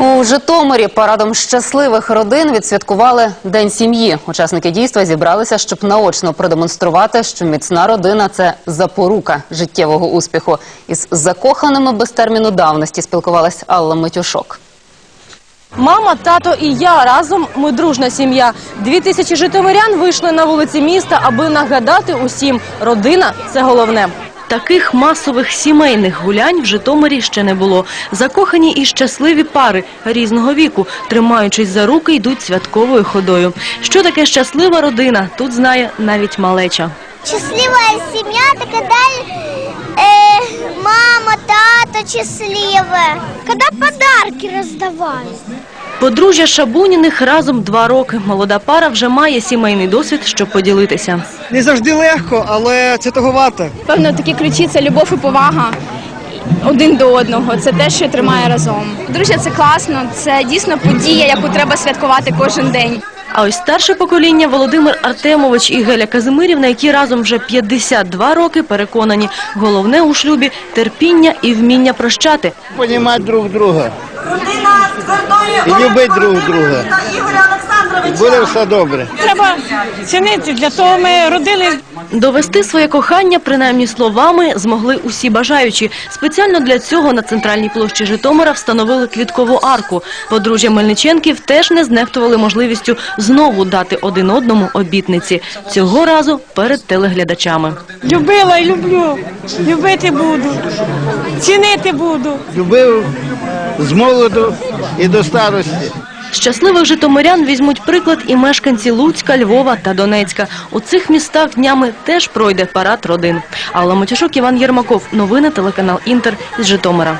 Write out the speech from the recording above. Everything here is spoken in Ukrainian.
У Житомирі парадом щасливих родин відсвяткували День сім'ї. Учасники дійства зібралися, щоб наочно продемонструвати, що міцна родина це запорука життєвого успіху. Із закоханими без терміну давності спілкувалась Алла Митюшок. Мама, тато і я разом ми дружна сім'я. Дві тисячі житомирян вийшли на вулиці міста, аби нагадати усім, родина це головне. Таких масових сімейних гулянь в Житомирі ще не було. Закохані і щасливі пари різного віку, тримаючись за руки, йдуть святковою ходою. Що таке щаслива родина? Тут знає навіть малеча. Счастливая семья, это когда э, мама, тата счастливая. Когда подарки раздавали. Подружжя Шабуніних разом два роки. Молода пара вже має сімейний досвід, щоб поділитися. Не завжди легко, але це того варто. Певно, такі ключі це любов і повага один до одного. Це те, що тримає разом. Друзі, це класно. Це дійсно подія, яку треба святкувати кожен день. А ось старше покоління Володимир Артемович і Геля Казимирівна, які разом вже 52 роки, переконані, головне у шлюбі – терпіння і вміння прощати. Понімати друг друга. І любити друг друга. І буде все добре. Треба цінити, для того ми родили Довести своє кохання, принаймні словами, змогли усі бажаючі. Спеціально для цього на центральній площі Житомира встановили квіткову арку. Подружжя Мельниченків теж не знехтували можливістю знову дати один одному обітниці. Цього разу перед телеглядачами. любила і люблю, любити буду, цінити буду. Любив з молоду і до старості. Щасливих житомирян візьмуть приклад і мешканці Луцька, Львова та Донецька. У цих містах днями теж пройде парад родин. Алла Матюшок, Іван Єрмаков. Новини телеканал Інтер з Житомира.